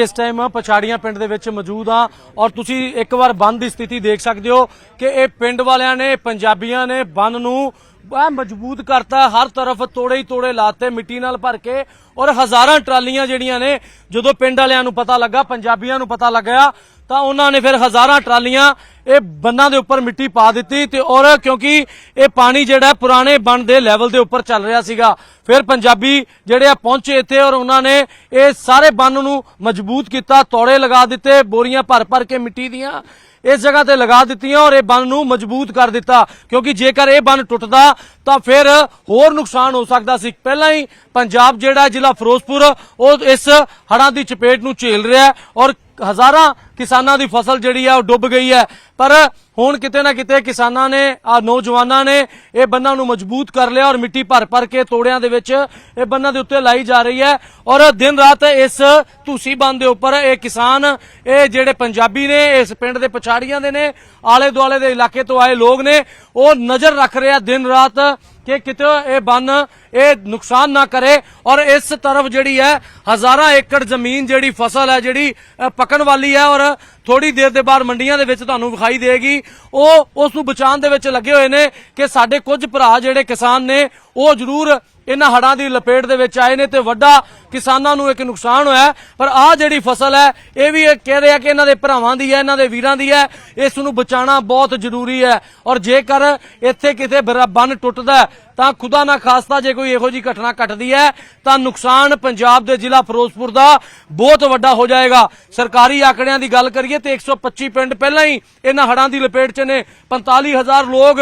ਇਸ ਟਾਈਮ ਪਛਾੜੀਆਂ ਪਿੰਡ ਦੇ ਵਿੱਚ ਮੌਜੂਦ ਹਾਂ ਔਰ ਤੁਸੀਂ ਇੱਕ ਵਾਰ ਬੰਦ ਦੀ ਸਥਿਤੀ ਦੇਖ ਸਕਦੇ ਹੋ ਕਿ ਇਹ ਪਿੰਡ ਵਾਲਿਆਂ ਨੇ, ਪੰਜਾਬੀਆਂ ਨੇ ਬੰਦ ਨੂੰ ਐ ਮਜ਼ਬੂਤ ਕਰਤਾ, ਹਰ ਤਰਫ ਤੋੜੇ ਹੀ ਤੋੜੇ ਲਾਤੇ, ਮਿੱਟੀ ਨਾਲ ਭਰ ਕੇ, ਔਰ ਹਜ਼ਾਰਾਂ ਟਰਾਲੀਆਂ ਜਿਹੜੀਆਂ ਨੇ, ਜਦੋਂ ਪਿੰਡ ਵਾਲਿਆਂ ਨੂੰ ਪਤਾ ਲੱਗਾ, ਪੰਜਾਬੀਆਂ ਨੂੰ ਪਤਾ ਲੱਗਿਆ, ਤਾਂ ਉਹਨਾਂ ਨੇ ਫਿਰ ਹਜ਼ਾਰਾਂ ਟਰਾਲੀਆਂ ਇਹ ਬੰਨਾਂ ਦੇ ਉੱਪਰ ਮਿੱਟੀ ਪਾ ਦਿੱਤੀ ਤੇ ਔਰ ਕਿਉਂਕਿ ਇਹ ਪਾਣੀ ਜਿਹੜਾ ਪੁਰਾਣੇ ਬੰਨ ਦੇ ਲੈਵਲ ਦੇ ਉੱਪਰ ਚੱਲ ਰਿਹਾ ਸੀਗਾ, ਫਿਰ ਪੰਜਾਬੀ ਜਿਹੜੇ ਆ ਪਹੁੰਚੇ ਇੱਥੇ ਔਰ ਉਹਨਾਂ ਨੇ ਇਹ ਸਾਰੇ ਬੰਨ ਨੂੰ ਮਜ਼ਬੂਤ ਕੀਤਾ, ਤੋੜੇ ਲਗਾ ਦਿੱਤੇ, ਬੋਰੀਆਂ ਭਰ ਭਰ ਕੇ ਮਿੱਟੀ ਦੀਆਂ ਇਸ ਜਗ੍ਹਾ ਤੇ ਲਗਾ ਦਿੱਤੀਆਂ ਔਰ ਇਹ ਬੰਨ ਨੂੰ ਮਜ਼ਬੂਤ ਕਰ ਦਿੱਤਾ। ਕਿਉਂਕਿ ਜੇਕਰ ਇਹ ਬੰਨ ਟੁੱਟਦਾ, ਤਾਂ ਫਿਰ ਹੋਰ ਨੁਕਸਾਨ ਹੋ ਸਕਦਾ ਸੀ। ਪਹਿਲਾਂ ਹੀ ਪੰਜਾਬ ਜਿਹੜਾ ਜ਼ਿਲ੍ਹਾ ਫਿਰੋਜ਼ਪੁਰ, ਉਹ ਇਸ ਹੜ੍ਹਾਂ ਦੀ ਚਪੇਟ ਨੂੰ ਝੇਲ ਰਿਹਾ ਔਰ ਹਜ਼ਾਰਾਂ ਕਿਸਾਨਾਂ ਦੀ ਫਸਲ ਜਿਹੜੀ ਹੈ ਉਹ ਡੁੱਬ ਗਈ ਹੈ। ਪਰ ਹੁਣ ਕਿਤੇ ਨਾ ਕਿਤੇ ਕਿਸਾਨਾਂ ਨੇ, ਆ ਨੌਜਵਾਨਾਂ ਨੇ ਇਹ ਬੰਨਾਂ ਨੂੰ ਮਜ਼ਬੂਤ ਕਰ ਲਿਆ ਔਰ ਮਿੱਟੀ ਭਰ ਭਰ ਕੇ ਤੋੜਿਆਂ ਦੇ ਵਿੱਚ ਇਹ ਬੰਨਾਂ ਦੇ ਉੱਤੇ ਲਾਈ ਜਾ ਰਹੀ ਹੈ। ਔਰ ਦਿਨ ਰਾਤ ਇਸ ਧੂਸੀ ਬੰਨ ਦੇ ਉੱਪਰ ਇਹ ਕਿਸਾਨ, ਇਹ ਜਿਹੜੇ ਪੰਜਾਬੀ ਨੇ, ਇਸ ਪਿੰਡ ਦੇ ਪਛਾੜੀਆਂ ਦੇ ਨੇ ਆਲੇ ਦੁਆਲੇ ਦੇ ਇਲਾਕੇ ਤੋਂ ਆਏ ਲੋਕ ਨੇ, ਉਹ ਨਜ਼ਰ ਰੱਖ ਰਹੇ ਦਿਨ ਰਾਤ ਕਿ ਕਿਤੇ ਇਹ ਬੰਨ ਇਹ ਨੁਕਸਾਨ ਨਾ ਕਰੇ ਔਰ ਇਸ ਤਰਫ ਜਿਹੜੀ ਹੈ ਹਜ਼ਾਰਾਂ ਏਕੜ ਜ਼ਮੀਨ ਜਿਹੜੀ ਫਸਲ ਹੈ ਜਿਹੜੀ ਪਕਣ ਵਾਲੀ ਹੈ ਔਰ ਥੋੜੀ ਦੇਰ ਦੇ ਬਾਅਦ ਮੰਡੀਆਂ ਦੇ ਵਿੱਚ ਤੁਹਾਨੂੰ ਵਿਖਾਈ ਦੇਗੀ। ਉਹ ਉਸ ਨੂੰ ਬਚਾਉਣ ਦੇ ਵਿੱਚ ਲੱਗੇ ਹੋਏ ਨੇ ਕਿ ਸਾਡੇ ਕੁਝ ਭਰਾ ਜਿਹੜੇ ਕਿਸਾਨ ਨੇ, ਉਹ ਜ਼ਰੂਰ ਇਹਨਾਂ ਹੜਾਂ ਦੀ ਲਪੇਟ ਦੇ ਵਿੱਚ ਆਏ ਨੇ ਤੇ ਵੱਡਾ ਕਿਸਾਨਾਂ ਨੂੰ ਇੱਕ ਨੁਕਸਾਨ ਹੋਇਆ ਪਰ ਆਹ ਜਿਹੜੀ ਫਸਲ ਹੈ, ਇਹ ਵੀ ਕਹਿ ਰਿਹਾ ਕਿ ਇਹਨਾਂ ਦੇ ਭਰਾਵਾਂ ਦੀ ਹੈ, ਇਹਨਾਂ ਦੇ ਵੀਰਾਂ ਦੀ ਹੈ। ਇਸ ਨੂੰ ਬਚਾਉਣਾ ਬਹੁਤ ਜ਼ਰੂਰੀ ਹੈ। ਔਰ ਜੇਕਰ ਇੱਥੇ ਕਿਤੇ ਬੰਨ ਟੁੱਟਦਾ ਤਾਂ ਖੁਦਾ ਨਾ ਖਾਸਤਾ ਜੇ ਕੋਈ ਇਹੋ ਜੀ ਘਟਨਾ ਘਟਦੀ ਹੈ, ਤਾਂ ਨੁਕਸਾਨ ਪੰਜਾਬ ਦੇ ਜ਼ਿਲ੍ਹਾ ਫਿਰੋਜ਼ਪੁਰ ਦਾ ਬਹੁਤ ਵੱਡਾ ਹੋ ਜਾਏਗਾ। ਸਰਕਾਰੀ ਆંકੜਿਆਂ ਦੀ ਗੱਲ ਕਰੀਏ ਤੇ 125 ਪਿੰਡ ਪਹਿਲਾਂ ਹੀ ਇਹਨਾਂ ਹੜਾਂ ਦੀ ਲਪੇਟ 'ਚ ਨੇ। 45000 ਲੋਕ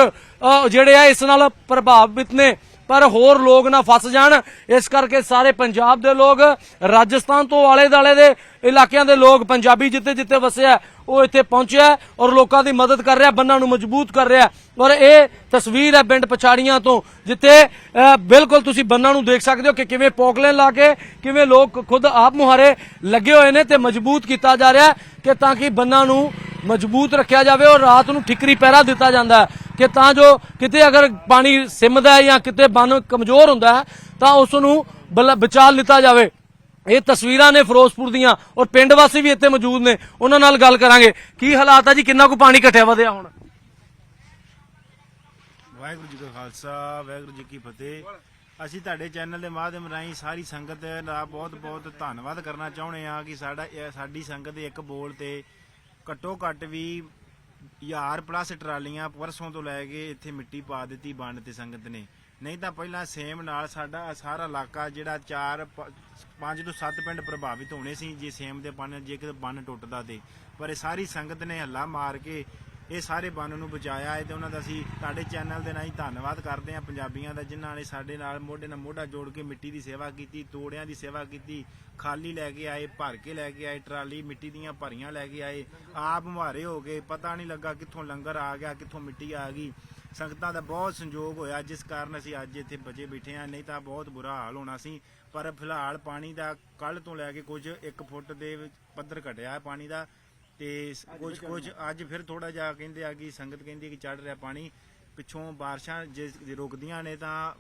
ਜਿਹੜੇ ਆ, ਇਸ ਨਾਲ ਪ੍ਰਭਾਵਿਤ ਨੇ। ਪਰ ਹੋਰ ਲੋਕ ਨਾ ਫਸ ਜਾਣ। ਇਸ ਕਰਕੇ ਸਾਰੇ ਪੰਜਾਬ ਦੇ ਲੋਕ, ਰਾਜਸਥਾਨ ਤੋਂ ਆਲੇ ਦਾਲੇ ਦੇ ਇਲਾਕਿਆਂ ਦੇ ਲੋਕ ਪੰਜਾਬੀ ਜਿੱਥੇ ਜਿੱਥੇ ਵਸਿਆ, ਉਹ ਇੱਥੇ ਪਹੁੰਚਿਆ ਔਰ ਲੋਕਾਂ ਦੀ ਮਦਦ ਕਰ ਰਿਹਾ, ਬੰਨਾਂ ਨੂੰ ਮਜ਼ਬੂਤ ਕਰ ਰਿਹਾ। ਔਰ ਇਹ ਤਸਵੀਰ ਹੈ ਪਿੰਡ ਪਛਾੜੀਆਂ ਤੋਂ, ਜਿੱਥੇ ਬਿਲਕੁਲ ਤੁਸੀਂ ਬੰਨਾਂ ਨੂੰ ਦੇਖ ਸਕਦੇ ਹੋ ਕਿ ਕਿਵੇਂ ਪੋਕਲੇਨ ਲਾ ਕੇ, ਕਿਵੇਂ ਲੋਕ ਖੁਦ ਆਪ ਮੁਹਾਰੇ ਲੱਗੇ ਹੋਏ ਨੇ ਤੇ ਮਜ਼ਬੂਤ ਕੀਤਾ ਜਾ ਰਿਹਾ ਕਿ ਤਾਂ ਕਿ ਬੰਨਾਂ ਨੂੰ ਮਜ਼ਬੂਤ ਰੱਖਿਆ ਜਾਵੇ ਔਰ ਰਾਤ ਨੂੰ ਠਿਕਰੀ ਪਹਿਰਾ ਦਿੱਤਾ ਜਾਂਦਾ ਕਿ ਤਾਂ ਜੋ ਕਿਤੇ ਅਗਰ ਪਾਣੀ ਸਿਮਦਾ ਹੈ ਜਾਂ ਕਿਤੇ ਬੰਨ ਕਮਜ਼ੋਰ ਹੁੰਦਾ ਹੈ, ਤਾਂ ਉਸ ਨੂੰ ਬਚਾ ਲਿੱਤਾ ਜਾਵੇ। ਇਹ ਤਸਵੀਰਾਂ ਨੇ ਫਿਰੋਜ਼ਪੁਰ ਦੀਆਂ ਔਰ ਪਿੰਡ ਵਾਸੀ ਵੀ ਇੱਥੇ ਮੌਜੂਦ ਨੇ। ਉਹਨਾਂ ਨਾਲ ਗੱਲ ਕਰਾਂਗੇ। ਕੀ ਹਾਲਾਤ ਆ ਜੀ? ਕਿੰਨਾ ਕੁ ਪਾਣੀ ਇਕੱਠਿਆ ਵਧਿਆ ਹੁਣ? ਵਾਹਿਗੁਰੂ ਜੀ ਕਾ ਖਾਲਸਾ, ਵਾਹਿਗੁਰੂ ਜੀ ਕੀ ਫਤਿਹ। ਅਸੀਂ ਤੁਹਾਡੇ ਚੈਨਲ ਦੇ ਮਾਧਿਅਮ ਰਾਹੀਂ ਸਾਰੀ ਸੰਗਤ ਦਾ ਬਹੁਤ ਬਹੁਤ ਧੰਨਵਾਦ ਕਰਨਾ ਚਾਹੁੰਦੇ ਹਾਂ ਕਿ ਸਾਡਾ ਸਾਡੀ ਸੰਗਤ ਦੇ ਇੱਕ ਬੋਲ ਤੇ ਘੱਟੋ ਘੱਟ ਵੀ ਹਜ਼ਾਰ ਪਲੱਸ ਟਰਾਲੀਆਂ ਪਰਸੋਂ ਤੋਂ ਲੈ ਕੇ ਇੱਥੇ ਮਿੱਟੀ ਪਾ ਦਿੱਤੀ ਬੰਨ ਤੇ ਸੰਗਤ ਨੇ। ਨਹੀਂ ਤਾਂ ਪਹਿਲਾਂ ਸੇਮ ਨਾਲ ਸਾਡਾ ਸਾਰਾ ਇਲਾਕਾ ਜਿਹੜਾ 4 5 ਤੋਂ 7 ਪਿੰਡ ਪ੍ਰਭਾਵਿਤ ਹੋਣੇ ਸੀ, ਜੇ ਸੇਮ ਦੇ ਬੰਨ ਜੇ ਕਿਤੇ ਬੰਨ ਟੁੱਟਦਾ ਤੇ। ਪਰ ਇਹ ਸਾਰੀ ਸੰਗਤ ਨੇ ਹੱਲਾ ਮਾਰ ਕੇ ਇਹ ਸਾਰੇ ਬੰਨ ਨੂੰ ਬਚਾਇਆ ਹੈ ਤੇ ਉਹਨਾਂ ਦਾ ਅਸੀਂ ਤੁਹਾਡੇ ਚੈਨਲ ਦੇ ਰਾਹੀਂ ਧੰਨਵਾਦ ਕਰਦੇ ਹਾਂ ਪੰਜਾਬੀਆਂ ਦਾ, ਜਿਨ੍ਹਾਂ ਨੇ ਸਾਡੇ ਨਾਲ ਮੋਢੇ ਨਾਲ ਮੋਢਾ ਜੋੜ ਕੇ ਮਿੱਟੀ ਦੀ ਸੇਵਾ ਕੀਤੀ, ਤੋੜਿਆਂ ਦੀ ਸੇਵਾ ਕੀਤੀ, ਖਾਲੀ ਲੈ ਕੇ ਆਏ, ਭਰ ਕੇ ਲੈ ਕੇ ਆਏ, ਟਰਾਲੀ ਮਿੱਟੀ ਦੀਆਂ ਭਰੀਆਂ ਲੈ ਕੇ ਆਏ, ਆਪ ਮੁਹਾਰੇ ਹੋ ਗਏ, ਪਤਾ ਨਹੀਂ ਲੱਗਾ ਕਿੱਥੋਂ ਲੰਗਰ ਆ ਗਿਆ, ਕਿੱਥੋਂ ਮਿੱਟੀ ਆ ਗਈ। ਸੰਗਤਾਂ ਦਾ ਬਹੁਤ ਸੰਯੋਗ ਹੋਇਆ, ਜਿਸ ਕਾਰਨ ਅਸੀਂ ਅੱਜ ਇੱਥੇ ਬਚੇ ਬੈਠੇ ਹਾਂ। ਨਹੀਂ ਤਾਂ ਬਹੁਤ ਬੁਰਾ ਹਾਲ ਹੋਣਾ ਸੀ, ਪਰ ਫਿਲਹਾਲ ਪਾਣੀ ਦਾ ਕੱਲ ਤੋਂ ਲੈ ਕੇ ਕੁਝ 1 ਫੁੱਟ ਦੇ ਪੱਧਰ ਘਟਿਆ ਹੈ ਪਾਣੀ ਦਾ। ਤੇ ਕੁਝ ਕੁਝ ਅੱਜ ਫਿਰ ਥੋੜਾ ਜਿਹਾ ਕਹਿੰਦੇ ਆ ਕਿ ਸੰਗਤ ਕਹਿੰਦੀ ਕਿ ਚੜ ਰਿਹਾ ਪਾਣੀ ਪਿੱਛੋਂ ਬਾਰਿਸ਼ਾਂ ਜੇ ਰੁਕਦੀਆਂ ਨੇ ਤਾਂ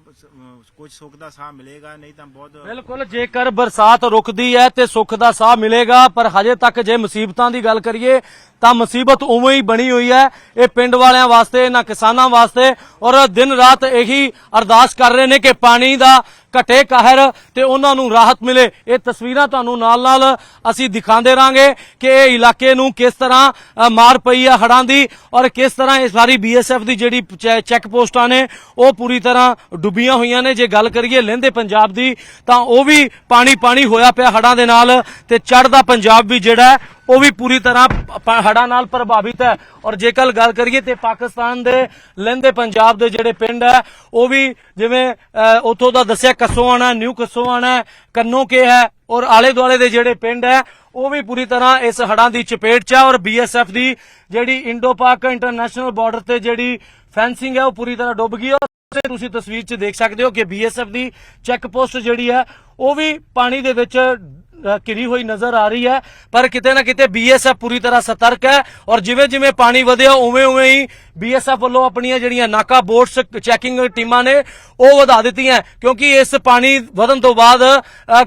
ਕੁਝ ਸੁੱਖ ਦਾ ਸਾਹ ਮਿਲੇਗਾ ਨਹੀਂ ਤਾਂ ਬਹੁਤ ਬਿਲਕੁਲ ਜੇਕਰ ਬਰਸਾਤ ਰੁਕਦੀ ਹੈ ਤੇ ਸੁੱਖ ਦਾ ਸਾਹ ਮਿਲੇਗਾ ਪਰ ਹਜੇ ਤੱਕ ਜੇ ਮੁਸੀਬਤਾਂ ਦੀ ਗੱਲ ਕਰੀਏ ਤਾਂ ਮੁਸੀਬਤ ਉਵੇਂ ਹੀ ਬਣੀ ਹੋਈ ਹੈ। ਇਹ ਪਿੰਡ ਵਾਲਿਆਂ ਵਾਸਤੇ ਇਹਨਾਂ ਕਿਸਾਨਾਂ ਵਾਸਤੇ ਔਰ ਦਿਨ ਰਾਤ ਇਹੀ ਅਰਦਾਸ ਕਰ ਰਹੇ ਨੇ ਕਿ ਪਾਣੀ ਦਾ ਘਟੇ ਕਹਿਰ ਤੇ ਉਹਨਾਂ ਨੂੰ ਰਾਹਤ ਮਿਲੇ। ਇਹ ਤਸਵੀਰਾਂ ਤੁਹਾਨੂੰ ਨਾਲ ਨਾਲ ਅਸੀਂ ਦਿਖਾਉਂਦੇ ਰਾਂਗੇ ਕਿ ਇਹ ਇਲਾਕੇ ਨੂੰ ਕਿਸ ਤਰ੍ਹਾਂ ਮਾਰ ਪਈ ਹੈ ਹੜਾਂ ਦੀ ਔਰ ਕਿਸ ਤਰ੍ਹਾਂ ਇਹ ਸਾਰੀ ਬੀਐਸਐਫ ਦੀ ਜਿਹੜੀ ਚੈ- ਚੈੱਕ ਪੋਸਟਾਂ ਨੇ, ਉਹ ਪੂਰੀ ਤਰ੍ਹਾਂ ਡੁੱਬੀਆਂ ਹੋਈਆਂ ਨੇ। ਜੇ ਗੱਲ ਕਰੀਏ ਲਹਿੰਦੇ ਪੰਜਾਬ ਦੀ, ਤਾਂ ਉਹ ਵੀ ਪਾਣੀ ਪਾਣੀ ਹੋਇਆ ਪਿਆ ਹੜਾਂ ਦੇ ਨਾਲ ਤੇ ਚੜ੍ਹਦਾ ਪੰਜਾਬ ਵੀ ਜਿਹੜਾ ਉਹ ਵੀ ਪੂਰੀ ਤਰ੍ਹਾਂ ਪ- ਹੜ੍ਹਾਂ ਨਾਲ ਪ੍ਰਭਾਵਿਤ ਹੈ। ਔਰ ਜੇਕਰ ਗੱਲ ਕਰੀਏ ਤੇ ਪਾਕਿਸਤਾਨ ਦੇ ਲਹਿੰਦੇ ਪੰਜਾਬ ਦੇ ਜਿਹੜੇ ਪਿੰਡ ਹੈ ਉਹ ਵੀ ਜਿਵੇਂ ਅ, ਉੱਥੋਂ ਦਾ ਦੱਸਿਆ ਕਸੋਆਣਾ ਨਿਊ ਕਸੋਆਣਾ ਕੰਨੋ ਕੇ ਹੈ ਔਰ ਆਲੇ ਦੁਆਲੇ ਦੇ ਜਿਹੜੇ ਪਿੰਡ ਹੈ ਉਹ ਵੀ ਪੂਰੀ ਤਰ੍ਹਾਂ ਇਸ ਹੜਾਂ ਦੀ ਚਪੇਟ 'ਚ ਹੈ ਔਰ ਬੀਐਸਐਫ ਦੀ ਜਿਹੜੀ ਇੰਡੋ ਪਾਕ ਇੰਟਰਨੈਸ਼ਨਲ ਬਾਰਡਰ ਤੇ ਜਿਹੜੀ ਫੈਂਸਿੰਗ ਹੈ ਉਹ ਪੂਰੀ ਤਰ੍ਹਾਂ ਡੁੱਬ ਗਈ ਹੈ। ਤੁਸੀਂ ਤਸਵੀਰ 'ਚ ਦੇਖ ਸਕਦੇ ਹੋ ਕਿ ਬੀਐਸਐਫ ਦੀ ਚੈੱਕ ਪੋਸਟ ਜਿਹੜੀ ਹੈ ਉਹ ਵੀ ਪਾਣੀ ਦੇ ਵਿੱਚ ਅ, ਘਿਰੀ ਹੋਈ ਨਜ਼ਰ ਆ ਰਹੀ ਹੈ ਪਰ ਕਿਤੇ ਨਾ ਕਿਤੇ ਬੀਐਸਐਫ ਪੂਰੀ ਤਰ੍ਹਾਂ ਸਤਰਕ ਹੈ ਔਰ ਜਿਵੇਂ ਜਿਵੇਂ ਪਾਣੀ ਵਧਿਆ ਉਵੇਂ ਉਵੇਂ ਹੀ ਬੀਐਸਐਫ ਵੱਲੋਂ ਆਪਣੀਆਂ ਜਿਹੜੀਆਂ ਨਾਕਾ ਬੋਟਸ ਚੈਕਿੰਗ ਟੀਮਾਂ ਨੇ ਉਹ ਵਧਾ ਦਿੱਤੀਆਂ ਕਿਉਂਕਿ ਇਸ ਪਾਣੀ ਵਧਣ ਤੋਂ ਬਾਅਦ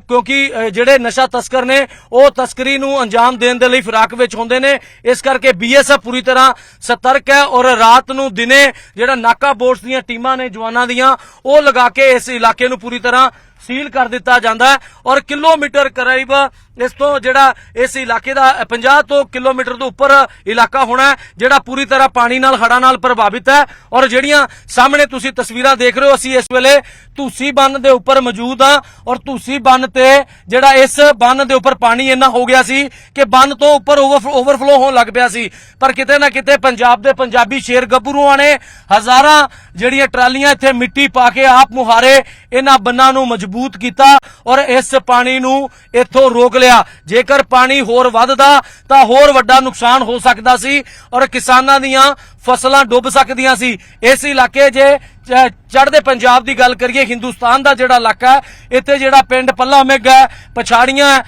ਕਿਉਂਕਿ ਜਿਹੜੇ ਨਸ਼ਾ ਤਸਕਰ ਨੇ ਉਹ ਤਸਕਰੀ ਨੂੰ ਅੰਜਾਮ ਦੇਣ ਦੇ ਲਈ ਫਿਰਾਕ ਵਿੱਚ ਹੁੰਦੇ ਨੇ। ਇਸ ਕਰਕੇ ਬੀਐਸਐਫ ਪੂਰੀ ਤਰ੍ਹਾਂ ਸਤਰਕ ਹੈ ਔਰ ਰਾਤ ਨੂੰ ਦਿਨੇ ਜਿਹੜਾ ਨਾਕਾ ਬੋਟਸ ਦੀਆਂ ਟੀਮਾਂ ਨੇ ਜਵਾਨਾਂ ਦੀਆਂ ਉਹ ਲਗਾ ਕੇ ਇਸ ਇਲਾਕੇ ਨੂੰ ਪੂਰੀ ਤਰ੍ਹਾਂ ਸੀਲ ਕਰ ਦਿੱਤਾ ਜਾਂਦਾ ਹੈ ਔਰ ਕਿਲੋਮੀਟਰ ਕਰੀਬ ਇਸ ਤੋਂ ਜਿਹੜਾ ਇਸ ਇਲਾਕੇ ਦਾ 50 ਤੋਂ ਕਿਲੋਮੀਟਰ ਤੋਂ ਉੱਪਰ ਇਲਾਕਾ ਹੋਣਾ ਜਿਹੜਾ ਪੂਰੀ ਤਰ੍ਹਾਂ ਪਾਣੀ ਨਾਲ, ਹੜ੍ਹਾਂ ਨਾਲ ਪ੍ਰਭਾਵਿਤ ਹੈ। ਔਰ ਜਿਹੜੀਆਂ ਸਾਹਮਣੇ ਤੁਸੀਂ ਤਸਵੀਰਾਂ ਦੇਖ ਰਹੇ ਹੋ, ਅਸੀਂ ਇਸ ਵੇਲੇ ਧੂਸੀ ਬੰਨ ਦੇ ਉੱਪਰ ਮੌਜੂਦ ਹਾਂ। ਔਰ ਧੂਸੀ ਬੰਨ ਤੇ ਜਿਹੜਾ ਇਸ ਬੰਨ ਦੇ ਉੱਪਰ ਪਾਣੀ ਇੰਨਾ ਹੋ ਗਿਆ ਸੀ ਕਿ ਬੰਨ ਤੋਂ ਉੱਪਰ ਓਵਰਫਲੋ ਹੋਣ ਲੱਗ ਪਿਆ ਸੀ। ਪਰ ਕਿਤੇ ਨਾ ਕਿਤੇ ਪੰਜਾਬ ਦੇ ਪੰਜਾਬੀ ਸ਼ੇਰ ਗੱਭਰੂਆਂ ਨੇ ਹਜ਼ਾਰਾਂ ਜਿਹੜੀਆਂ ਟਰਾਲੀਆਂ ਇੱਥੇ ਮਿੱਟੀ ਪਾ ਕੇ ਆਪ ਮੁਹਾਰੇ ਇਹਨਾਂ ਬੰਨਾਂ ਨੂੰ ਮਜ਼ਬੂਤ ਕੀਤਾ। ਔਰ ਇਸ ਪਾਣੀ ਨੂੰ ਇੱਥੋਂ ਰੋਕ ਲਿਆ। ਜੇਕਰ ਪਾਣੀ ਹੋਰ ਵੱਧਦਾ ਤਾਂ ਹੋਰ ਵੱਡਾ ਨੁਕਸਾਨ ਹੋ ਸਕਦਾ ਸੀ ਔਰ ਕਿਸਾਨਾਂ ਦੀਆਂ ਫਸਲਾਂ ਡੁੱਬ ਸਕਦੀਆਂ ਸੀ। ਇਸ ਇਲਾਕੇ ਜੇ ਚੜ੍ਹਦੇ ਪੰਜਾਬ ਦੀ ਗੱਲ ਕਰੀਏ ਹਿੰਦੁਸਤਾਨ ਦਾ ਜਿਹੜਾ ਇਲਾਕਾ ਹੈ ਇੱਥੇ ਜਿਹੜਾ ਪਿੰਡ ਪੱਲਾ ਮੇਗਾ ਹੈ, ਪਛਾੜੀਆਂ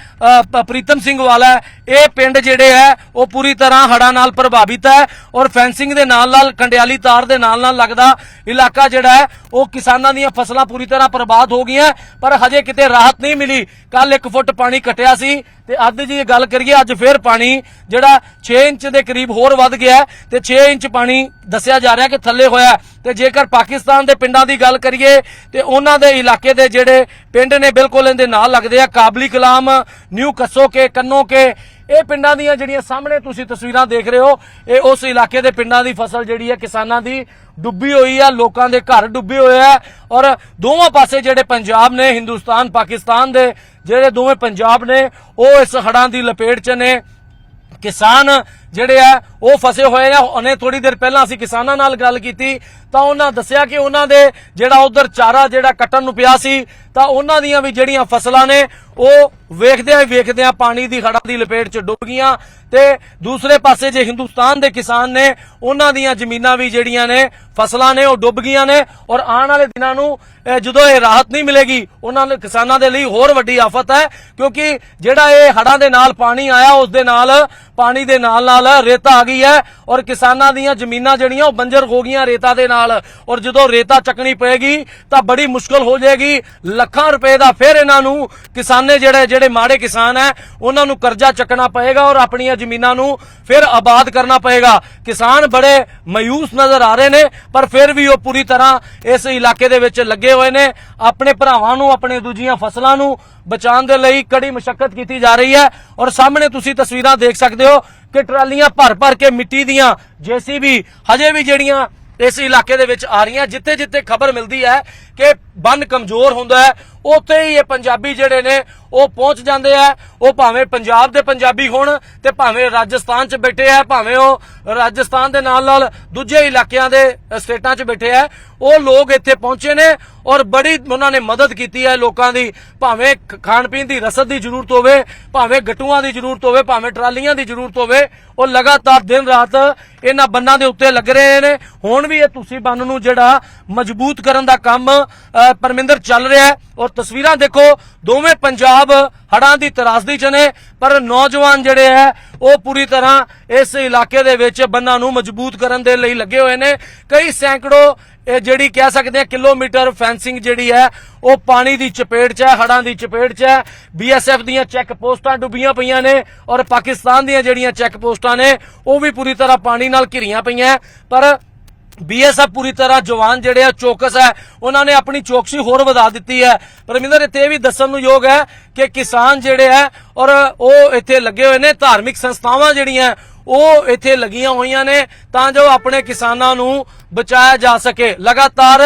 ਪ੍ਰੀਤਮ ਸਿੰਘ ਵਾਲਾ ਇਹ ਪਿੰਡ ਜਿਹੜੇ ਹੈ ਉਹ ਪੂਰੀ ਤਰ੍ਹਾਂ ਹੜ੍ਹਾਂ ਨਾਲ ਪ੍ਰਭਾਵਿਤ ਹੈ ਔਰ ਫੈਂਸਿੰਗ ਦੇ ਨਾਲ ਨਾਲ ਕੰਡਿਆਲੀ ਤਾਰ ਦੇ ਨਾਲ ਨਾਲ ਲੱਗਦਾ ਇਲਾਕਾ ਜਿਹੜਾ ਹੈ ਉਹ ਕਿਸਾਨਾਂ ਦੀਆਂ ਫਸਲਾਂ ਪੂਰੀ ਤਰ੍ਹਾਂ ਬਰਬਾਦ ਹੋ ਗਈਆਂ ਪਰ ਹਜੇ ਕਿਤੇ ਰਾਹਤ ਨਹੀਂ ਮਿਲੀ। ਕੱਲ 1 ਫੁੱਟ ਪਾਣੀ ਘਟਿਆ ਸੀ ਤੇ ਅੱਜ ਜੀ ਗੱਲ ਕਰੀਏ ਅੱਜ ਫੇਰ ਪਾਣੀ ਜਿਹੜਾ 6 ਇੰਚ ਦੇ ਕਰੀਬ ਹੋਰ ਵੱਧ ਗਿਆ ਤੇ 6 ਇੰਚ ਪਾਣੀ ਦੱਸਿਆ ਜਾ ਰਿਹਾ ਕਿ ਥੱਲੇ ਹੋਇਆ ਤੇ ਜੇਕਰ ਪਾਕਿਸਤਾਨ ਦੇ ਪਿੰਡਾਂ ਦੀ ਗੱਲ ਕਰੀਏ ਤੇ ਉਹਨਾਂ ਦੇ ਇਲਾਕੇ ਦੇ ਜਿਹੜੇ ਪਿੰਡ ਨੇ ਬਿਲਕੁਲ ਇਹਦੇ ਨਾਲ ਲੱਗਦੇ ਆ। ਕਾਬਲੀ ਕਲਾਮ, ਨਿਊ ਕੱਸੋ ਕੇ, ਕੰਨੋ ਕੇ, ਇਹ ਪਿੰਡਾਂ ਦੀਆਂ ਜਿਹੜੀਆਂ ਸਾਹਮਣੇ ਤੁਸੀਂ ਤਸਵੀਰਾਂ ਦੇਖ ਰਹੇ ਹੋ, ਇਹ ਉਸ ਇਲਾਕੇ ਦੇ ਪਿੰਡਾਂ ਦੀ ਫਸਲ ਜਿਹੜੀ ਹੈ ਕਿਸਾਨਾਂ ਦੀ ਡੁੱਬੀ ਹੋਈ ਆ, ਲੋਕਾਂ ਦੇ ਘਰ ਡੁੱਬੇ ਹੋਏ ਆ ਔਰ ਦੋਵਾਂ ਪਾਸੇ ਜਿਹੜੇ ਪੰਜਾਬ ਨੇ, ਹਿੰਦੁਸਤਾਨ, ਪਾਕਿਸਤਾਨ ਦੇ ਜਿਹੜੇ ਦੋਵੇਂ ਪੰਜਾਬ ਨੇ, ਉਹ ਇਸ ਹੜਾਂ ਦੀ ਲਪੇਟ 'ਚ ਨੇ। ਕਿਸਾਨ ਜਿਹੜੇ ਆ, ਉਹ ਫਸੇ ਹੋਏ ਨੇ ਉਹਨੇ ਥੋੜੀ ਦੇਰ ਪਹਿਲਾਂ ਅਸੀਂ ਕਿਸਾਨਾਂ ਨਾਲ ਗੱਲ ਕੀਤੀ, ਤਾਂ ਉਹਨਾਂ ਦੱਸਿਆ ਕਿ ਉਹਨਾਂ ਦੇ ਜਿਹੜਾ ਉਧਰ ਚਾਰਾ ਜਿਹੜਾ ਕੱਟਣ ਨੂੰ ਪਿਆ ਸੀ, ਤਾਂ ਉਹਨਾਂ ਦੀਆਂ ਵੀ ਜਿਹੜੀਆਂ ਫਸਲਾਂ ਨੇ, ਉਹ ਵੇਖਦਿਆਂ ਹੀ ਵੇਖਦਿਆਂ ਪਾਣੀ ਦੀ ਹੜ੍ਹਾਂ ਦੀ ਲਪੇਟ 'ਚ ਡੁੱਬ ਗਈਆਂ। ਤੇ ਦੂਸਰੇ ਪਾਸੇ ਜੇ ਹਿੰਦੁਸਤਾਨ ਦੇ ਕਿਸਾਨ ਨੇ, ਉਹਨਾਂ ਦੀਆਂ ਜ਼ਮੀਨਾਂ ਵੀ ਜਿਹੜੀਆਂ ਨੇ, ਫਸਲਾਂ ਨੇ, ਉਹ ਡੁੱਬ ਗਈਆਂ ਨੇ। ਔਰ ਆਉਣ ਵਾਲੇ ਦਿਨਾਂ ਨੂੰ ਜਦੋਂ ਇਹ ਰਾਹਤ ਨਹੀਂ ਮਿਲੇਗੀ, ਉਹਨਾਂ ਨੂੰ ਕਿਸਾਨਾਂ ਦੇ ਲਈ ਹੋਰ ਵੱਡੀ ਆਫਤ ਹੈ, ਕਿਉਂਕਿ ਜਿਹੜਾ ਇਹ ਹੜਾਂ ਦੇ ਨਾਲ ਪਾਣੀ ਆਇਆ, ਉਸ ਦੇ ਨਾਲ, ਪਾਣੀ ਦੇ ਨਾਲ ਨਾਲ ਰੇਤਾ ਆ ਗਈ ਹੈ ਔਰ ਕਿਸਾਨਾਂ ਦੀਆਂ ਜ਼ਮੀਨਾਂ ਜਿਹੜੀਆਂ ਉਹ ਬੰਜਰ ਹੋ ਗਈਆਂ ਰੇਤਾ ਦੇ ਨਾਲ। ਔਰ ਜਦੋਂ ਰੇਤਾ ਚੱਕਣੀ ਪਏਗੀ ਤਾਂ ਬੜੀ ਮੁਸ਼ਕਲ ਹੋ ਜਾਏਗੀ। ਲੱਖਾਂ ਰੁਪਏ ਦਾ ਫਿਰ ਇਹਨਾਂ ਨੂੰ ਕਿਸਾਨੇ ਜਿਹੜੇ ਜਿਹੜੇ ਮਾੜੇ ਕਿਸਾਨ ਹੈ, ਉਹਨਾਂ ਨੂੰ ਕਰਜ਼ਾ ਚੱਕਣਾ ਪਏਗਾ ਔਰ ਆਪਣੀਆਂ ਜ਼ਮੀਨਾਂ ਨੂੰ ਫਿਰ ਆਬਾਦ ਕਰਨਾ ਪਏਗਾ। ਕਿਸਾਨ ਬੜੇ ਮਾਯੂਸ ਨਜ਼ਰ ਆ ਰਹੇ ਨੇ, ਪਰ ਫਿਰ ਵੀ ਉਹ ਪੂਰੀ ਤਰ੍ਹਾਂ ਇਸ ਇਲਾਕੇ ਦੇ ਵਿੱਚ ਲੱਗੇ ਹੋਏ ਨੇ। ਆਪਣੇ ਭਰਾਵਾਂ ਨੂੰ, ਆਪਣੇ ਦੂਜੀਆਂ ਫਸਲਾਂ ਨੂੰ ਬਚਾਉਣ ਦੇ ਲਈ ਕੜੀ ਮੁਸ਼ਕਲ ਕੀਤੀ ਜਾ ਰਹੀ ਹੈ। ਔਰ ਸਾਹਮਣੇ ਤੁਸੀਂ ਤਸਵੀਰਾਂ ਦੇਖ ਸਕਦੇ ਹੋ ਕਿ ਟਰਾਲੀਆਂ ਭਰ ਭਰ ਕੇ ਮਿੱਟੀ ਦੀਆਂ ਜੇਸੀਬੀ ਹਜੇ ਵੀ ਜਿਹੜੀਆਂ ਇਸ ਇਲਾਕੇ ਦੇ ਵਿੱਚ ਆ ਰਹੀਆਂ ਜਿੱਥੇ ਜਿੱਥੇ ਖਬਰ ਮਿਲਦੀ ਹੈ ਕਿ ਬੰਨ ਕਮਜ਼ੋਰ ਹੁੰਦਾ ਹੈ ਉੱਥੇ ਹੀ ਇਹ ਪੰਜਾਬੀ ਜਿਹੜੇ ਨੇ, ਉਹ ਪਹੁੰਚ ਜਾਂਦੇ ਆ। ਉਹ ਭਾਵੇਂ ਪੰਜਾਬ ਦੇ ਪੰਜਾਬੀ ਹੋਣ ਤੇ ਭਾਵੇਂ ਰਾਜਸਥਾਨ 'ਚ ਬੈਠੇ ਆ, ਭਾਵੇਂ ਉਹ ਰਾਜਸਥਾਨ ਦੇ ਨਾਲ ਨਾਲ ਦੂਜੇ ਇਲਾਕਿਆਂ ਦੇ ਸਟੇਟਾਂ 'ਚ ਬੈਠੇ ਆ। ਉਹ ਲੋਕ ਇੱਥੇ ਪਹੁੰਚੇ ਨੇ ਔਰ ਬੜੀ ਉਹਨਾਂ ਨੇ ਮਦਦ ਕੀਤੀ ਹੈ ਲੋਕਾਂ ਦੀ। ਭਾਵੇਂ ਖਾਣ ਪੀਣ ਦੀ ਰਸਦ ਦੀ ਜ਼ਰੂਰਤ ਹੋਵੇ, ਭਾਵੇਂ ਗਟੂਆਂ ਦੀ ਜ਼ਰੂਰਤ ਹੋਵੇ, ਭਾਵੇਂ ਟਰਾਲੀਆਂ ਦੀ ਜ਼ਰੂਰਤ ਹੋਵੇ, ਉਹ ਲਗਾਤਾਰ ਦਿਨ ਰਾਤ ਇਹਨਾਂ ਬੰਨਾਂ ਦੇ ਉੱਤੇ ਲੱਗ ਰਹੇ ਨੇ। ਹੁਣ ਵੀ ਇਹ ਤੁਸੀਂ ਬੰਨ ਨੂੰ ਜਿਹੜਾ ਮਜ਼ਬੂਤ ਕਰਨ ਦਾ ਕੰਮ ਪਰਮਿੰਦਰ ਚੱਲ ਰਿਹਾ ਹੈ ਔਰ ਤਸਵੀਰਾਂ ਦੇਖੋ, ਦੋਵੇਂ ਪੰਜਾਬ ਹੜਾਂ ਦੀ ਤਰਾਸਦੀ ਚ ਨੇ, ਪਰ ਨੌਜਵਾਨ ਜਿਹੜੇ ਹੈ, ਉਹ ਪੂਰੀ ਤਰ੍ਹਾਂ ਇਸ ਇਲਾਕੇ ਦੇ ਵਿੱਚ ਬੰਨਾਂ ਨੂੰ ਮਜ਼ਬੂਤ ਕਰਨ ਦੇ ਲਈ ਲੱਗੇ ਹੋਏ ਨੇ। ਕਈ ਸੈਂਕੜੋ, ਇਹ ਜਿਹੜੀ ਕਹਿ ਸਕਦੇ ਆ ਕਿਲੋਮੀਟਰ ਫੈਂਸਿੰਗ ਜਿਹੜੀ ਹੈ, ਉਹ ਪਾਣੀ ਦੀ ਚਪੇਟ 'ਚ ਹੈ ਹੜਾਂ ਦੀ ਚਪੇਟ 'ਚ ਹੈ। ਬੀਐਸਐਫ ਦੀਆਂ ਚੈੱਕ ਪੋਸਟਾਂ ਡੁੱਬੀਆਂ ਪਈਆਂ ਨੇ ਔਰ ਪਾਕਿਸਤਾਨ ਦੀਆਂ ਜਿਹੜੀਆਂ ਚੈੱਕ ਪੋਸਟਾਂ ਨੇ, ਉਹ ਵੀ ਪੂਰੀ ਤਰ੍ਹਾਂ ਪਾਣੀ ਨਾਲ ਘਿਰੀਆਂ ਪਈਆਂ। ਪਰ ਬੀਐਸਐਫ ਪੂਰੀ ਤਰ੍ਹਾਂ ਜਵਾਨ ਜਿਹੜੇ ਆ, ਚੌਕਸ ਹੈ, ਉਹਨਾਂ ਨੇ ਆਪਣੀ ਚੌਕਸੀ ਹੋਰ ਵਧਾ ਦਿੱਤੀ ਹੈ। ਪਰਮਿੰਦਰ, ਇੱਥੇ ਇਹ ਵੀ ਦੱਸਣ ਨੂੰ ਯੋਗ ਹੈ ਕਿ ਕਿਸਾਨ ਜਿਹੜੇ ਹੈ, ਔਰ ਉਹ ਇੱਥੇ ਲੱਗੇ ਹੋਏ ਨੇ, ਧਾਰਮਿਕ ਸੰਸਥਾਵਾਂ ਜਿਹੜੀਆਂ, ਉਹ ਇੱਥੇ ਲੱਗੀਆਂ ਹੋਈਆਂ ਨੇ, ਤਾਂ ਜੋ ਆਪਣੇ ਕਿਸਾਨਾਂ ਨੂੰ ਬਚਾਇਆ ਜਾ ਸਕੇ। ਲਗਾਤਾਰ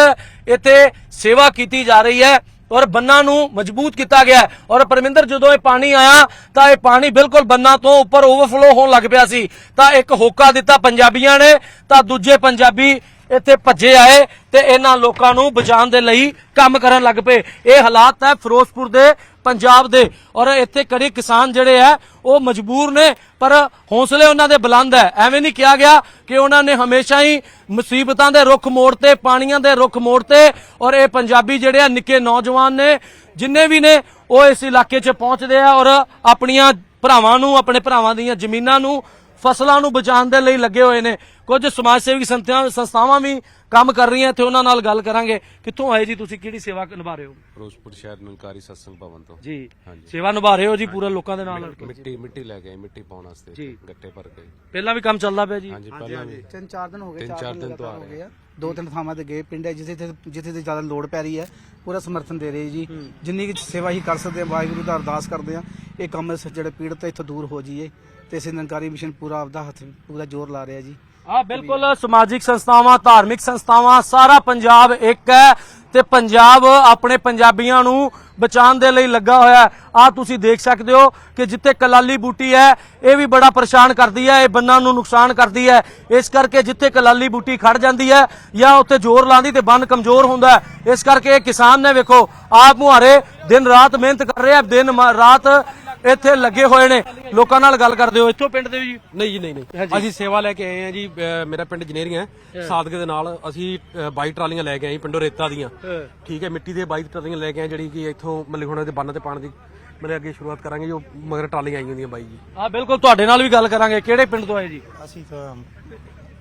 ਇੱਥੇ ਸੇਵਾ ਕੀਤੀ ਜਾ ਰਹੀ ਹੈ। ਔਰ ਬੰਨਾਂ ਨੂੰ ਮਜ਼ਬੂਤ ਕੀਤਾ ਗਿਆ ਔਰ ਪਰਮਿੰਦਰ, ਜਦੋਂ ਇਹ ਪਾਣੀ ਆਇਆ, ਤਾਂ ਇਹ ਪਾਣੀ ਬਿਲਕੁਲ ਬੰਨਾ ਤੋਂ ਉੱਪਰ ਓਵਰਫਲੋ ਹੋਣ ਲੱਗ ਪਿਆ ਸੀ। ਤਾਂ ਇੱਕ ਹੋਕਾ ਦਿੱਤਾ ਪੰਜਾਬੀਆਂ ਨੇ, ਤਾਂ ਦੂਜੇ ਪੰਜਾਬੀ ਇੱਥੇ ਭੱਜੇ ਆਏ ਤੇ ਇਹਨਾਂ ਲੋਕਾਂ ਨੂੰ ਬਚਾਉਣ ਦੇ ਲਈ ਕੰਮ ਕਰਨ ਲੱਗ ਪਏ। ਇਹ ਹਾਲਾਤ ਹੈ ਫਿਰੋਜ਼ਪੁਰ ਦੇ ਪੰਜਾਬ ਦੇ ਔਰ ਇੱਥੇ ਕੜੇ ਕਿਸਾਨ ਜਿਹੜੇ ਆ, ਉਹ ਮਜਬੂਰ ਨੇ, ਪਰ ਹੌਸਲੇ ਉਹਨਾਂ ਦੇ ਬੁਲੰਦ ਹੈ। ਐਵੇਂ ਨਹੀਂ ਕਿਹਾ ਗਿਆ ਕਿ ਉਹਨਾਂ ਨੇ ਹਮੇਸ਼ਾ ਹੀ ਮੁਸੀਬਤਾਂ ਦੇ ਰੁੱਖ ਮੋੜ ਤੇ, ਪਾਣੀਆਂ ਦੇ ਰੁੱਖ ਮੋੜ ਤੇ, ਔਰ ਇਹ ਪੰਜਾਬੀ ਜਿਹੜੇ ਆ, ਨਿੱਕੇ ਨੌਜਵਾਨ ਨੇ, ਜਿੰਨੇ ਵੀ ਨੇ, ਉਹ ਇਸ ਇਲਾਕੇ 'ਚ ਪਹੁੰਚਦੇ ਆ ਔਰ ਆਪਣੀਆਂ ਭਰਾਵਾਂ ਨੂੰ, ਆਪਣੇ ਭਰਾਵਾਂ ਦੀਆਂ ਜ਼ਮੀਨਾਂ ਨੂੰ ਫਸਲਾਂ ਨੂੰ ਬਚਾਉਣ ਦੇ ਲਈ ਲੱਗੇ ਹੋਏ ਨੇ। ਕੁਝ ਸਮਾਜ ਸੇਵੀ ਸੰਸਥਾਵਾਂ ਸੰਸਥਾਵਾਂ ਵੀ ਕੰਮ ਕਰ ਰਹੀਆਂ ਇੱਥੇ ਉਹਨਾਂ ਨਾਲ ਗੱਲ ਕਰਾਂਗੇ। ਕਿੱਥੋਂ ਆਏ ਜੀ ਤੁਸੀਂ? ਕਿਹੜੀ ਸੇਵਾ ਨਿਭਾ ਰਹੇ ਹੋ? ਫਿਰੋਜ਼ਪੁਰ ਸ਼ਹਿਰ ਨਿਰੰਕਾਰੀ ਸਤਸੰਗ ਭਵਨ ਤੋਂ। ਜੀ। ਸੇਵਾ ਨਿਭਾ ਰਹੇ ਹੋ ਜੀ ਪੂਰੇ ਲੋਕਾਂ ਦੇ ਨਾਲ? ਮਿੱਟੀ ਮਿੱਟੀ ਲੈ ਕੇ ਆਏ ਮਿੱਟੀ ਪਾਉਣ ਵਾਸਤੇ। ਗੱਟੇ ਭਰ ਕੇ। ਪਹਿਲਾਂ ਵੀ ਕੰਮ ਚੱਲਦਾ ਪਿਆ ਜੀ? ਹਾਂਜੀ ਪਹਿਲਾਂ ਵੀ। ਤਿੰਨ ਚਾਰ ਦਿਨ ਹੋ ਗਏ ਚਾਰ ਦਿਨ ਤੋਂ ਆ ਰਹੇ ਗਏ ਆ। ਦੋ ਤਿੰਨ ਥਾਵਾਂ ਤੇ ਗਏ ਪਿੰਡ ਹੈ ਜਿੱਥੇ ਜਿੱਥੇ ਜਿੱਥੇ ਤੇ ਜ਼ਿਆਦਾ ਲੋੜ ਪੈ ਰਹੀ ਹੈ। ਪੂਰਾ ਸਮਰਥਨ ਦੇ ਰਹੇ ਜੀ। ਜਿੰਨੀ ਕੁ ਸੇਵਾ ਹੀ ਕਰ ਸਕਦੇ ਆ ਵਾਹਿਗੁਰੂ ਦਾ ਅਰਦਾਸ ਕਰਦੇ ਆ ਇਹ ਕੰਮ ਜਿਹੜੇ ਪੀੜਤ ਇੱਥੋਂ ਦੂਰ ਹੋ ਜਾਈਏ ਤੇ ਇਸੇ ਨਿਰੰਕਾਰੀ ਮਿਸ਼ਨ ਪੂਰਾ ਆਪਦਾ ਹੱਥ ਪੂਰਾ ਜ਼ੋਰ ਲਾ ਰਿਹਾ ਜੀ ਆ ਬਿਲਕੁਲ ਸਮਾਜਿਕ ਸੰਸਥਾਵਾਂ ਧਾਰਮਿਕ ਸੰਸਥਾਵਾਂ ਸਾਰਾ ਪੰਜਾਬ ਇੱਕ ਹੈ ਤੇ ਪੰਜਾਬ ਆਪਣੇ ਪੰਜਾਬੀਆਂ ਨੂੰ ਬਚਾਉਣ ਦੇ ਲਈ ਲੱਗਾ ਹੋਇਆ ਆ ਤੁਸੀਂ ਦੇਖ ਸਕਦੇ ਹੋ ਕਿ ਜਿੱਥੇ ਕਲਾਲੀ ਬੂਟੀ ਹੈ ਇਹ ਵੀ ਬੜਾ ਪਰੇਸ਼ਾਨ ਕਰਦੀ ਹੈ ਇਹ ਬੰਨਾਂ ਨੂੰ ਨੁਕਸਾਨ ਕਰਦੀ ਹੈ ਇਸ ਕਰਕੇ ਜਿੱਥੇ ਕਲਾਲੀ ਬੂਟੀ ਖੜ ਜਾਂਦੀ ਹੈ ਜਾਂ ਉੱਥੇ ਜ਼ੋਰ ਲਾਉਂਦੀ ਤੇ ਬੰਨ ਕਮਜ਼ੋਰ ਹੁੰਦਾ। ਇਸ ਕਰਕੇ ਕਿਸਾਨ ਨੇ ਵੇਖੋ ਆਪ ਮੁਹਾਰੇ ਦਿਨ ਰਾਤ ਮਿਹਨਤ ਕਰ ਰਹੇ ਦਿਨ ਰਾਤ ਇੱਥੇ ਲੱਗੇ ਹੋਏ ਨੇ। ਲੋਕਾਂ ਨਾਲ ਗੱਲ ਕਰਦੇ ਹੋ ਇੱਥੋਂ ਪਿੰਡ ਦੇ ਜੀ ਨਹੀਂ ਜੀ ਨਹੀਂ ਨਹੀਂ। ਅਸੀਂ ਸੇਵਾ ਲੈ ਕੇ ਆਏ ਆ ਜੀ ਅਹ ਮੇਰਾ ਪਿੰਡ ਜਨੇਰੀਆਂ ਹੈ। ਸਾਦਕੇ ਦੇ ਨਾਲ ਅਸੀਂ ਅਹ 22 ਟਰਾਲੀਆਂ ਲੈ ਕੇ ਆਏ ਪਿੰਡੋਂ ਰੇਤਾ ਦੀਆਂ। ਠੀਕ ਹੈ ਮਿੱਟੀ ਦੇ 22 ਟਰਾਲੀਆਂ ਲੈ ਕੇ ਆਏ ਜਿਹੜੀ ਕਿ ਇੱਥੋਂ ਮਤਲਬ ਹੁਣ ਦੇ ਬੰਨ ਤੇ ਪਾਣ ਦੀ ਮੇਰੇ ਅੱਗੇ ਸ਼ੁਰੂਆਤ ਕਰਾਂਗੇ ਜੋ ਮਗਰ ਟਰਾਲੀਆਂ ਆਈਆਂ ਹੁੰਦੀਆਂ ਬਾਈ ਜੀ। ਆ ਬਿਲਕੁਲ ਤੁਹਾਡੇ ਨਾਲ ਵੀ ਗੱਲ ਕਰਾਂਗੇ। ਕਿਹੜੇ ਪਿੰਡ ਤੋਂ ਆਏ ਜੀ? ਅਸੀਂ ਤਾਂ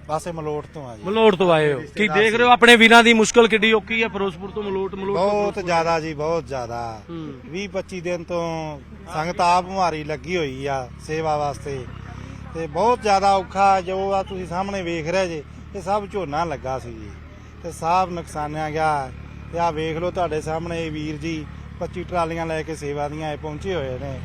ਪਾਸੇ ਮਲੋਟ ਤੋਂ ਆ ਜੀ। ਮਲੋੜ ਤੋਂ ਆਏ ਹੋ। ਕੀ ਦੇਖ ਰਹੇ ਹੋ? ਆਪਣੇ ਵੀਰਾਂ ਦੀ ਮੁਸ਼ਕਲ ਕਿੱਡੀ ਔਖੀ ਹੈ ਫਿਰੋਜ਼ਪੁਰ ਤੋਂ ਮਲੋਟ ਮਲੋਟ ਤੋਂ ਬਹੁਤ ਜ਼ਿਆਦਾ ਜੀ ਬਹੁਤ ਜ਼ਿਆਦਾ। 20 25 ਦਿਨ ਤੋਂ ਸੰਗਤ ਆਪ ਮੁਹਾਰੀ ਲੱਗੀ ਹੋਈ ਆ ਸੇਵਾ ਵਾਸਤੇ। ਤੇ ਬਹੁਤ ਜ਼ਿਆਦਾ ਔਖਾ ਜੋ ਆ ਤੁਸੀਂ ਸਾਹਮਣੇ ਵੇਖ ਰਹੇ ਜੇ ਇਹ ਸਭ ਝੋਨਾ ਲੱਗਾ ਸੀ ਜੀ। ਤੇ ਸਭ ਨੁਕਸਾਨਿਆ ਗਿਆ। ਤੇ ਆ ਵੇਖ ਲਓ ਤੁਹਾਡੇ ਸਾਹਮਣੇ ਇਹ ਵੀਰ ਜੀ 25 ਟਰਾਲੀਆਂ ਲੈ ਕੇ ਸੇਵਾ ਦੀਆਂ ਇਹ ਪਹੁੰਚੇ ਹੋਏ ਨੇ।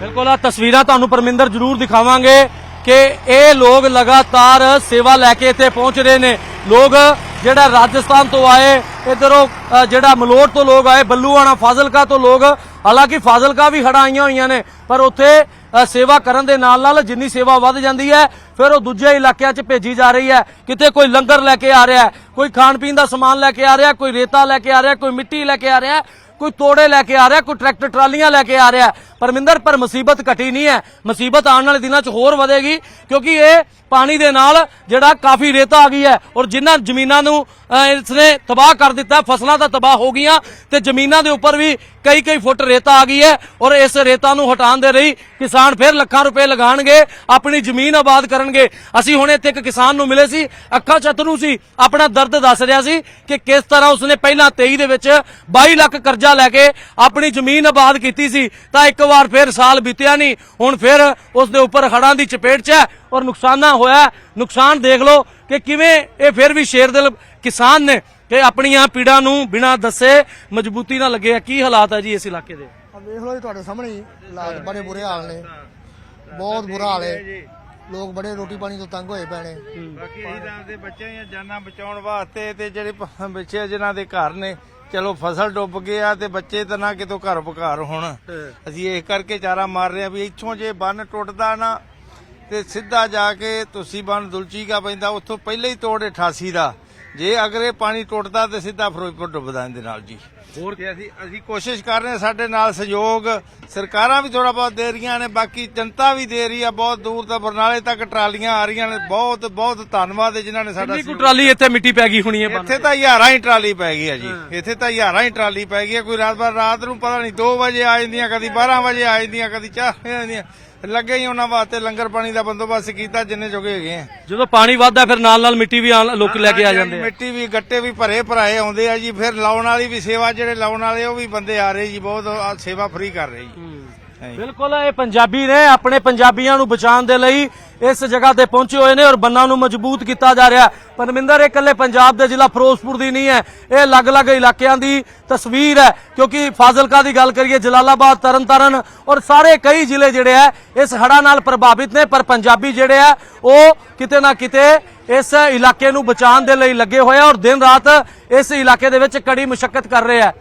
ਬਿਲਕੁਲ ਆ ਤਸਵੀਰਾਂ ਤੁਹਾਨੂੰ ਪਰਮਿੰਦਰ ਜ਼ਰੂਰ ਦਿਖਾਵਾਂਗੇ। ਕਿ ਇਹ ਲੋਕ ਲਗਾਤਾਰ ਸੇਵਾ ਲੈ ਕੇ ਇੱਥੇ ਪਹੁੰਚ ਰਹੇ ਨੇ। ਲੋਕ ਜਿਹੜਾ ਰਾਜਸਥਾਨ ਤੋਂ ਆਏ, ਇਧਰੋਂ ਜਿਹੜਾ ਮਲੋਟ ਤੋਂ ਲੋਕ ਆਏ, ਬੱਲੂਆਣਾ, ਫਾਜ਼ਿਲਕਾ ਤੋਂ ਲੋਕ, ਹਾਲਾਂਕਿ ਫਾਜ਼ਿਲਕਾ ਵੀ ਹੜ੍ਹਾਂ ਆਈਆਂ ਹੋਈਆਂ ਨੇ, ਪਰ ਉੱਥੇ ਸੇਵਾ ਕਰਨ ਦੇ ਨਾਲ ਨਾਲ ਜਿੰਨੀ ਸੇਵਾ ਵੱਧ ਜਾਂਦੀ ਹੈ, ਫਿਰ ਉਹ ਦੂਜੇ ਇਲਾਕਿਆਂ 'ਚ ਭੇਜੀ ਜਾ ਰਹੀ ਹੈ। ਕਿਤੇ ਕੋਈ ਲੰਗਰ ਲੈ ਕੇ ਆ ਰਿਹਾ, ਕੋਈ ਖਾਣ ਪੀਣ ਦਾ ਸਮਾਨ ਲੈ ਕੇ ਆ ਰਿਹਾ, ਕੋਈ ਰੇਤਾ ਲੈ ਕੇ ਆ ਰਿਹਾ, ਕੋਈ ਮਿੱਟੀ ਲੈ ਕੇ ਆ ਰਿਹਾ, ਕੋਈ ਤੋੜੇ ਲੈ ਕੇ ਆ ਰਿਹਾ, ਕੋਈ ਟਰੈਕਟਰ ਟਰਾਲੀਆਂ ਲੈ ਕੇ ਆ ਰਿਹਾ। ਪਰਮਿੰਦਰ ਪਰ ਮੁਸੀਬਤ ਘਟੀ ਨਹੀਂ ਹੈ। ਮੁਸੀਬਤ ਆਉਣ ਵਾਲੇ ਦਿਨਾਂ 'ਚ ਹੋਰ ਵਧੇਗੀ ਕਿਉਂਕਿ ਇਹ ਪਾਣੀ ਦੇ ਨਾਲ ਜਿਹੜਾ ਕਾਫੀ ਰੇਤਾ ਆ ਗਈ ਹੈ ਔਰ ਜਿਨ੍ਹਾਂ ਜ਼ਮੀਨਾਂ ਨੂੰ ਅ, ਇਸਨੇ ਤਬਾਹ ਕਰ ਦਿੱਤਾ ਫਸਲਾਂ ਤਾਂ ਤਬਾਹ ਹੋ ਗਈਆਂ ਤੇ ਜ਼ਮੀਨਾਂ ਦੇ ਉੱਪਰ ਵੀ ਕਈ ਕਈ ਫੁੱਟ ਰੇਤਾ ਆ ਗਈ ਹੈ ਔਰ ਇਸ ਰੇਤਾ ਨੂੰ ਹਟਾਉਣ ਦੇ ਲਈ ਕਿਸਾਨ ਫਿਰ ਲੱਖਾਂ ਰੁਪਏ ਲਗਾਣਗੇ ਆਪਣੀ ਜ਼ਮੀਨ ਆਬਾਦ ਕਰਨਗੇ। ਅਸੀਂ ਹੁਣ ਇੱਥੇ ਇੱਕ ਕਿਸਾਨ ਨੂੰ ਮਿਲੇ ਸੀ ਅੱਖਾਂ ਚਤਰੂ ਸੀ ਆਪਣਾ ਦਰਦ ਦੱਸ ਰਿਹਾ ਸੀ ਕਿ ਕਿਸ ਤਰ੍ਹਾਂ ਉਸਨੇ ਪਹਿਲਾਂ 23 ਦੇ ਵਿੱਚ 22 ਲੱਖ ਕਰਜ਼ਾ ਲੈ ਕੇ ਆਪਣੀ ਜ਼ਮੀਨ ਆਬਾਦ ਕੀਤੀ ਸੀ। ਤਾਂ ਇੱਕ ਵਾਰ ਫਿਰ ਸਾਲ ਬੀਤਿਆ ਨਹੀਂ ਹੁਣ ਫਿਰ ਉਸ ਦੇ ਉੱਪਰ ਹੜਾਂ ਦੀ ਚਪੇਟ 'ਚ ਹੈ ਔਰ ਨੁਕਸਾਨਾ ਹੋਇਆ। ਨੁਕਸਾਨ ਦੇਖ ਲਓ ਕਿ ਕਿਵੇਂ ਇਹ ਫਿਰ ਵੀ ਸ਼ੇਰਦਿਲ ਕਿਸਾਨ ਨੇ ਕਿ ਆਪਣੀਆਂ ਪੀੜਾਂ ਨੂੰ ਬਿਨਾਂ ਦੱਸੇ ਮਜ਼ਬੂਤੀ ਨਾਲ ਲੱਗੇ ਆ। ਕੀ ਹਾਲਾਤ ਹੈ ਜੀ ਇਸ ਇਲਾਕੇ ਦੇ? ਆ ਵੇਖ ਲਓ ਜੀ ਤੁਹਾਡੇ ਸਾਹਮਣੇ ਹਾਲਾਤ ਬੜੇ ਬੁਰੇ ਹਾਲ ਨੇ। ਬਹੁਤ ਬੁਰਾ ਹਾਲ ਹੈ। ਲੋਕ ਬੜੇ ਰੋਟੀ ਪਾਣੀ ਤੋਂ ਤੰਗ ਹੋਏ ਨੇ। ਬਾਕੀ ਤਾਂ ਆਪਦੇ ਬੱਚਿਆਂ ਦੀਆਂ ਜਾਨਾਂ ਬਚਾਉਣ ਵਾਸਤੇ ਤੇ ਜਿਹੜੇ ਪ- ਬੱਚੇ ਜਿਨ੍ਹਾਂ ਦੇ ਘਰ ਨੇ ਚਲੋ ਫਸਲ ਡੁੱਬ ਗਿਆ ਤੇ ਬੱਚੇ ਤਾਂ ਨਾ ਕਿਤੋਂ ਘਰ ਬਕਾਰ ਹੋਣ। ਅਸੀਂ ਇਹ ਕਰਕੇ ਚਾਰਾ ਮਾਰ ਰਹੇ ਆ ਵੀ ਇੱਥੋਂ ਜੇ ਬੰਨ ਟੁੱਟਦਾ ਨਾ ਤੇ ਸਿੱਧਾ ਜਾ ਕੇ ਤੁਸੀਂ ਬੰਨ ਦੁਲਚੀਗਾ ਪੈਂਦਾ ਉੱਥੋਂ ਪਹਿਲੇ ਹੀ ਤੋੜ 88 ਦਾ। ਜੇ ਅਗਰ ਪਾਣੀ ਟੁੱਟਦਾ ਤੇ ਸਿੱਧਾ ਫਿਰੋਜ਼ਪੁਰ ਡੁੱਬਦਾ ਇਹਦੇ ਨਾਲ ਜੀ। ਹੋਰ ਤੇ ਅਸੀਂ ਅਸੀਂ ਕੋਸ਼ਿਸ਼ ਕਰ ਰਹੇ ਹਾਂ ਸਾਡੇ ਨਾਲ ਸਹਿਯੋਗ। ਸਰਕਾਰਾਂ ਵੀ ਥੋੜਾ ਬਹੁਤ ਦੇ ਰਹੀਆਂ ਨੇ ਬਾਕੀ ਜਨਤਾ ਵੀ ਦੇ ਰਹੀ ਆ। ਬਹੁਤ ਦੂਰ ਤੋਂ ਬਰਨਾਲੇ ਤੱਕ ਟਰਾਲੀਆਂ ਆ ਰਹੀਆਂ ਨੇ। ਬਹੁਤ ਬਹੁਤ ਧੰਨਵਾਦ ਹੈ ਜਿਨ੍ਹਾਂ ਨੇ ਸਾਡਾ ਕਿੰਨੀ ਕੁ ਟਰਾਲੀ ਇੱਥੇ ਮਿੱਟੀ ਪੈ ਗਈ ਹੋਣੀ ਹੈ ਇੱਥੇ ਤਾਂ ਹਜ਼ਾਰਾਂ ਹੀ ਟਰਾਲੀ ਪੈ ਗਈ ਆ ਜੀ। ਇੱਥੇ ਤਾਂ ਹਜ਼ਾਰਾਂ ਹੀ ਟਰਾਲੀ ਪੈ ਗਈ ਆ। ਕੋਈ ਰਾਤ ਬਾਰ ਰਾਤ ਨੂੰ ਪਤਾ ਨਹੀਂ 2 ਵਜੇ ਆ ਜਾਂਦੀਆਂ ਕਦੀ 12 ਵਜੇ ਆ ਜਾਂਦੀਆਂ ਕਦੀ 4 ਵਜੇ ਆ ਜਾਂਦੀਆਂ। ਲੱਗੇ ਹੀ ਉਹਨਾਂ ਵਾਸਤੇ ਲੰਗਰ ਪਾਣੀ ਦਾ ਬੰਦੋਬਸਤ ਕੀਤਾ ਜਿੰਨੇ ਜੋਗੇ ਹੈਗੇ ਆ। ਜਦੋਂ ਪਾਣੀ ਵੱਧਦਾ ਫਿਰ ਨਾਲ ਨਾਲ ਮਿੱਟੀ ਵੀ ਲੋਕ ਲੈ ਕੇ ਆ ਜਾਂਦੇ ਆ। ਮਿੱਟੀ ਵੀ ਗੱਟੇ ਵੀ ਭਰੇ ਭਰਾਏ ਆਉਂਦੇ ਆ ਜੀ। ਫਿਰ ਲਾਉਣ ਵਾਲੀ ਵੀ ਸੇਵਾ ਜਿਹੜੇ ਲਾਉਣ ਵਾਲੇ ਉਹ ਵੀ ਬੰਦੇ ਆ ਰਹੇ ਜੀ ਬਹੁਤ ਸੇਵਾ ਫ੍ਰੀ ਕਰ ਰਹੇ ਜੀ। ਬਿਲਕੁਲ ਇਹ ਪੰਜਾਬੀ ਨੇ ਆਪਣੇ ਪੰਜਾਬੀਆਂ ਨੂੰ ਬਚਾਉਣ ਦੇ ਲਈ ਇਸ ਜਗ੍ਹਾ ਤੇ ਪਹੁੰਚੇ ਹੋਏ ਨੇ ਔਰ ਬੰਨਾਂ ਨੂੰ ਮਜ਼ਬੂਤ ਕੀਤਾ ਜਾ ਰਿਹਾ। ਪਰਮਿੰਦਰ ਇਹ ਇਕੱਲੇ ਪੰਜਾਬ ਦੇ ਜ਼ਿਲ੍ਹਾ ਫਿਰੋਜ਼ਪੁਰ ਦੀ ਨਹੀਂ ਹੈ। ਇਹ ਅਲੱਗ-ਅਲੱਗ ਇਲਾਕਿਆਂ ਦੀ ਤਸਵੀਰ ਹੈ। ਕਿਉਂਕਿ ਫਾਜ਼ਿਲਕਾ ਦੀ ਗੱਲ ਕਰੀਏ ਜਲਾਲਾਬਾਦ ਤਰਨਤਾਰਨ ਔਰ ਸਾਰੇ ਕਈ ਜ਼ਿਲ੍ਹੇ ਜਿਹੜੇ ਆ ਇਸ ਹੜ੍ਹਾਂ ਨਾਲ ਪ੍ਰਭਾਵਿਤ ਨੇ ਪਰ ਪੰਜਾਬੀ ਜਿਹੜੇ ਆ ਉਹ ਕਿਤੇ ਨਾ ਕਿਤੇ ਇਸ ਇਲਾਕੇ ਨੂੰ ਬਚਾਉਣ ਦੇ ਲਈ ਲੱਗੇ ਹੋਏ ਆ ਔਰ ਦਿਨ ਰਾਤ ਇਸ ਇਲਾਕੇ ਦੇ ਵਿੱਚ ਕੜੀ ਮੁਸ਼ਕਲ ਕਰ ਰਹੇ ਆ।